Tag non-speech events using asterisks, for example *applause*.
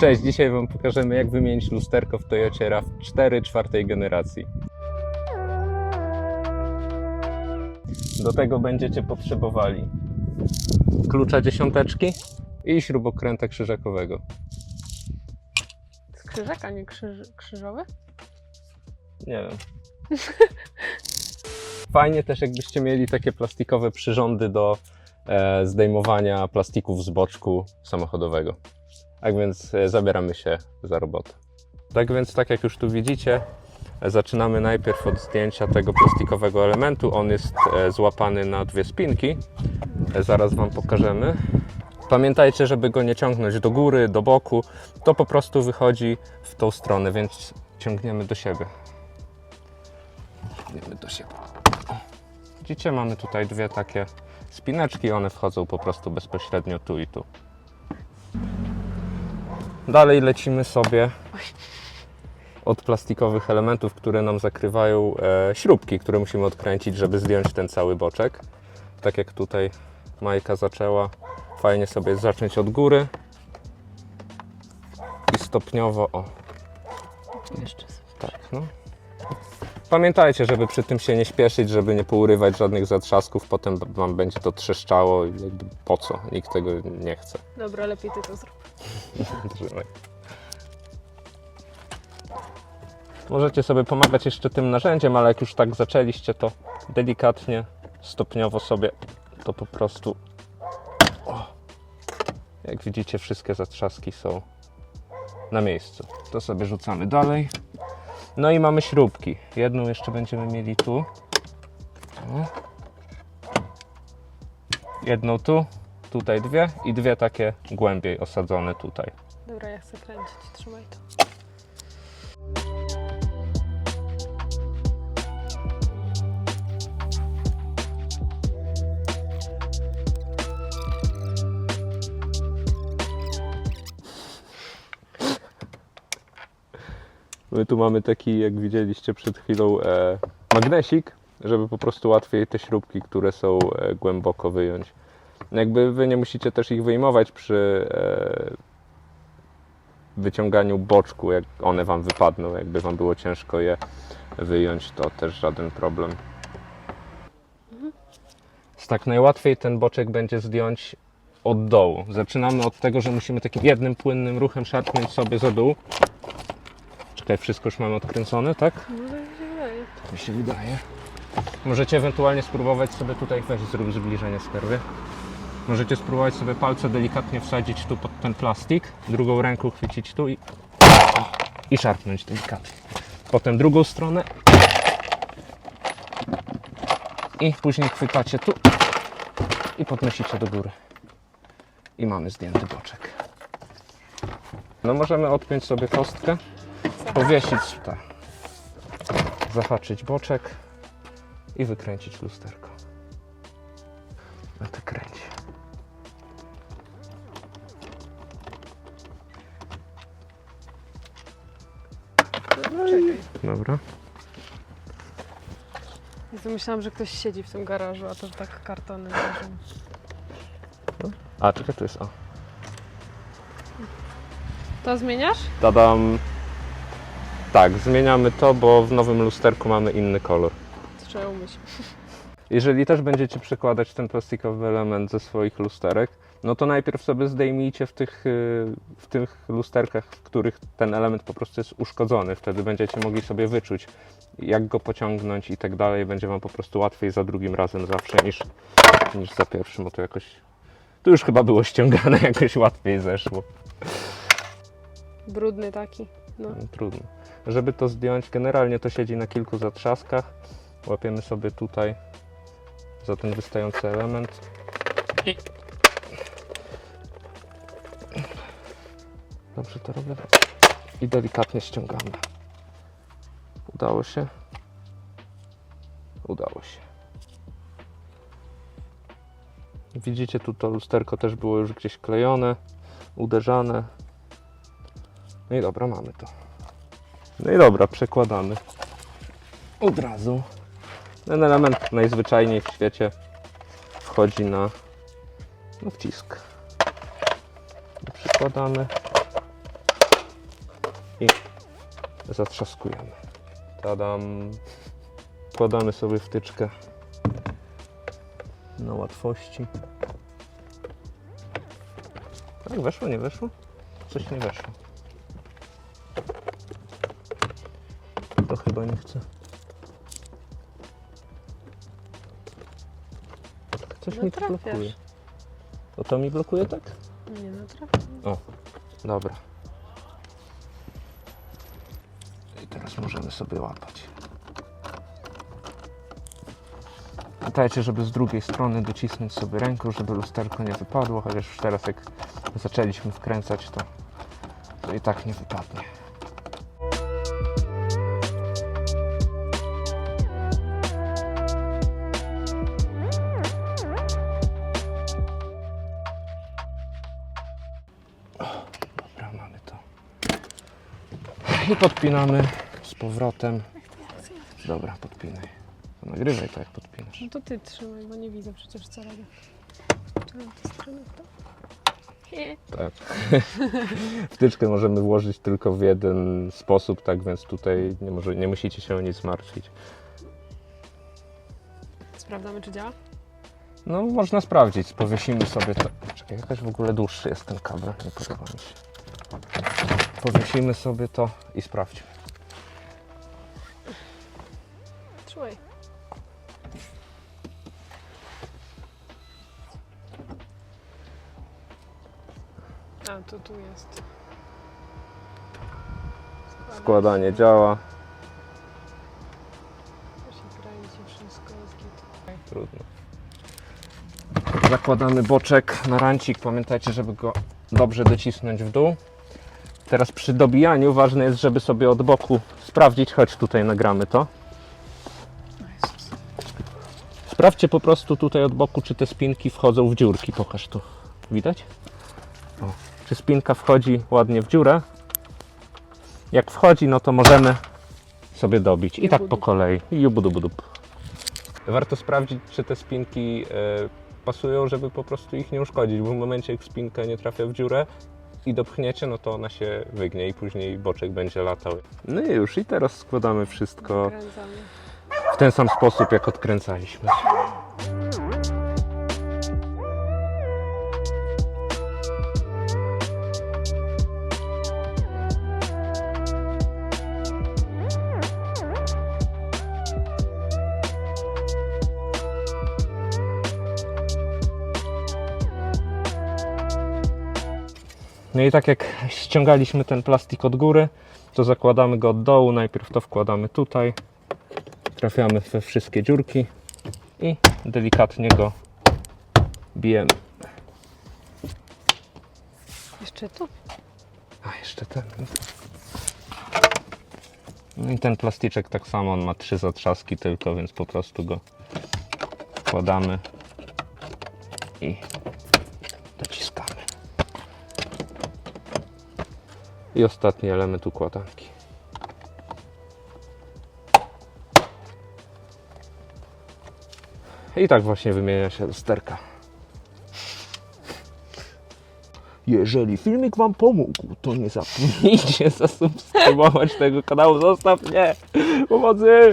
Cześć, dzisiaj Wam pokażemy jak wymienić lusterko w Toyocie RAV4 czwartej generacji. Do tego będziecie potrzebowali klucza dziesiąteczki i śrubokręta krzyżakowego. Skrzyżak, a nie krzyż, krzyżowy? Nie wiem. *laughs* Fajnie też jakbyście mieli takie plastikowe przyrządy do e, zdejmowania plastików z boczku samochodowego. Tak więc e, zabieramy się za robotę. Tak więc, tak jak już tu widzicie, zaczynamy najpierw od zdjęcia tego plastikowego elementu. On jest e, złapany na dwie spinki. E, zaraz Wam pokażemy. Pamiętajcie, żeby go nie ciągnąć do góry, do boku. To po prostu wychodzi w tą stronę, więc ciągniemy do siebie. Ciągniemy do siebie. Widzicie, mamy tutaj dwie takie spineczki, one wchodzą po prostu bezpośrednio tu i tu. Dalej lecimy sobie od plastikowych elementów, które nam zakrywają e, śrubki, które musimy odkręcić, żeby zdjąć ten cały boczek. Tak jak tutaj Majka zaczęła, fajnie sobie zacząć od góry i stopniowo, o, Jeszcze sobie. tak, no. Pamiętajcie, żeby przy tym się nie śpieszyć, żeby nie pourywać żadnych zatrzasków, potem wam będzie to trzeszczało i jakby po co? Nikt tego nie chce. Dobra, lepiej ty to zrób. Trzymaj. Możecie sobie pomagać jeszcze tym narzędziem, ale jak już tak zaczęliście, to delikatnie, stopniowo sobie to po prostu. O. Jak widzicie, wszystkie zatrzaski są na miejscu. To sobie rzucamy dalej. No i mamy śrubki. Jedną jeszcze będziemy mieli tu. Jedną tu, tutaj dwie i dwie takie głębiej osadzone tutaj. Dobra, ja chcę kręcić. Trzymaj to. My tu mamy taki, jak widzieliście przed chwilą, e, magnesik, żeby po prostu łatwiej te śrubki, które są e, głęboko wyjąć. Jakby wy nie musicie też ich wyjmować przy e, wyciąganiu boczku, jak one wam wypadną, jakby wam było ciężko je wyjąć, to też żaden problem. Więc Tak najłatwiej ten boczek będzie zdjąć od dołu. Zaczynamy od tego, że musimy takim jednym płynnym ruchem szarpnąć sobie za dół. Czekaj, wszystko już mamy odkręcone, tak? No tak mi się wydaje. Możecie ewentualnie spróbować sobie tutaj, weź zrób zbliżenie skarbie. Możecie spróbować sobie palce delikatnie wsadzić tu pod ten plastik, drugą ręką chwycić tu i, i szarpnąć delikatnie. Potem drugą stronę i później chwytacie tu i podnosicie do góry. I mamy zdjęty boczek. No możemy odpiąć sobie kostkę, powiesić tak zahaczyć boczek i wykręcić lusterko. No to kręci. Dobra. Jezu, myślałam, że ktoś siedzi w tym garażu, a to tak kartony leżą. A, czekaj, tu jest o. To zmieniasz? Tadam. Tak, zmieniamy to, bo w nowym lusterku mamy inny kolor. Trzeba umyć. Jeżeli też będziecie przekładać ten plastikowy element ze swoich lusterek, no to najpierw sobie zdejmijcie w tych, y, w tych lusterkach, w których ten element po prostu jest uszkodzony. Wtedy będziecie mogli sobie wyczuć, jak go pociągnąć i tak dalej. Będzie Wam po prostu łatwiej za drugim razem zawsze niż, niż za pierwszym, bo to jakoś... Tu już chyba było ściągane, *laughs* jakoś łatwiej zeszło. Brudny taki. No, trudno. Żeby to zdjąć, generalnie to siedzi na kilku zatrzaskach. Łapiemy sobie tutaj za ten wystający element. I... Dobrze to robię. I delikatnie ściągamy. Udało się? Udało się. Widzicie, tu to lusterko też było już gdzieś klejone, uderzane. No i dobra, mamy to. No i dobra, przekładamy. Od razu. Ten element najzwyczajniej w świecie wchodzi na, wcisk. Przykładamy. zatrzaskujemy. Tadam. Wkładamy sobie wtyczkę na łatwości. Tak, weszło, nie weszło? Coś nie weszło. Chyba nie chce. Coś No mi tu trafiasz. blokuje. To to mi blokuje tak? Nie no, trafię. Dobra. I teraz możemy sobie łapać. Pamiętajcie, żeby z drugiej strony docisnąć sobie ręką, żeby lusterko nie wypadło, chociaż już teraz jak zaczęliśmy wkręcać, to, to i tak nie wypadnie. I podpinamy z powrotem. Dobra, podpinaj. To nagrywaj to, jak podpinasz. No to ty trzymaj, bo nie widzę przecież co robię. Czy mam tę stronę w to? Nie. Tak. *laughs* Wtyczkę możemy włożyć tylko w jeden sposób, tak więc tutaj nie, może, nie musicie się o nic martwić. Sprawdzamy, czy działa? No, można sprawdzić. Powiesimy sobie to. Czekaj, jakaś w ogóle dłuższy jest ten kabel. Nie podoba mi się. Powiesimy sobie to i sprawdźmy. Trzymaj. A, to tu jest. Składanie działa. Trudno. Zakładamy boczek na rancik. Pamiętajcie, żeby go dobrze docisnąć w dół. Teraz przy dobijaniu ważne jest, żeby sobie od boku sprawdzić, choć tutaj nagramy to. Sprawdźcie po prostu tutaj od boku, czy te spinki wchodzą w dziurki. Pokaż tu. Widać? O. Czy spinka wchodzi ładnie w dziurę? Jak wchodzi, no to możemy sobie dobić. I tak po kolei. Jubudubudup. Warto sprawdzić, czy te spinki e, pasują, żeby po prostu ich nie uszkodzić, bo w momencie, jak spinka nie trafia w dziurę i dopchniecie, no to ona się wygnie i później boczek będzie latał. No i już, i teraz składamy wszystko w ten sam sposób, jak odkręcaliśmy. No i tak jak ściągaliśmy ten plastik od góry, to zakładamy go od dołu. Najpierw to wkładamy tutaj, trafiamy we wszystkie dziurki i delikatnie go bijemy. Jeszcze tu? A jeszcze ten. No i ten plastyczek tak samo, on ma trzy zatrzaski tylko, więc po prostu go wkładamy i dociskamy. I ostatni element układanki. I tak właśnie wymienia się lusterka. Jeżeli filmik Wam pomógł, to nie zapomnijcie *laughs* zasubskrybować tego kanału. Zostaw mnie! Pomocy!